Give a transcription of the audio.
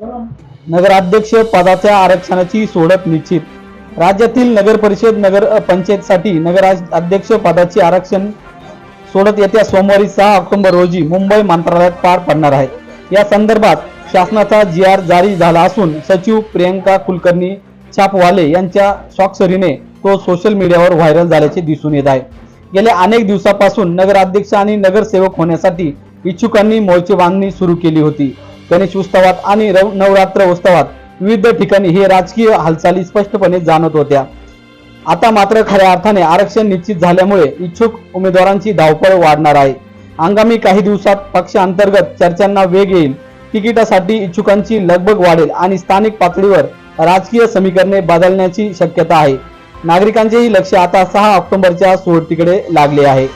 नगराध्यक्ष पदाच्या आरक्षणाची सोडत निश्चित. राज्यातील नगर परिषद नगर पंचायतसाठी नगर अध्यक्ष पदाचे आरक्षण सोडत येत्या सोमवारी सहा ऑक्टोबर रोजी मुंबई मंत्रालयात पार पडणार आहे. या संदर्भात शासनाचा जी आर जारी झाला असून सचिव प्रियंका कुलकर्णी छापवाले यांच्या स्वाक्षरीने तो सोशल मीडियावर व्हायरल झाल्याचे दिसून येत आहे. गेल्या अनेक दिवसापासून नगराध्यक्ष आणि नगरसेवक होण्यासाठी इच्छुकांनी मोर्चे बांधणी सुरू केली होती. गणेश उत्सवात आणि नवरात्र उत्सवात विविध ठिकाणी हे राजकीय हालचाली स्पष्टपणे जाणत होत्या. आता मात्र खऱ्या अर्थाने आरक्षण निश्चित झाल्यामुळे इच्छुक उमेदवारांची धावपळ वाढणार आहे. आगामी काही दिवसात पक्षांतर्गत चर्चांना वेग येईल. तिकिटासाठी इच्छुकांची लगबग वाढेल आणि स्थानिक पातळीवर राजकीय समीकरणे बदलण्याची शक्यता आहे. नागरिकांचेही लक्ष आता सहा ऑक्टोबरच्या सोडतीकडे लागले आहे.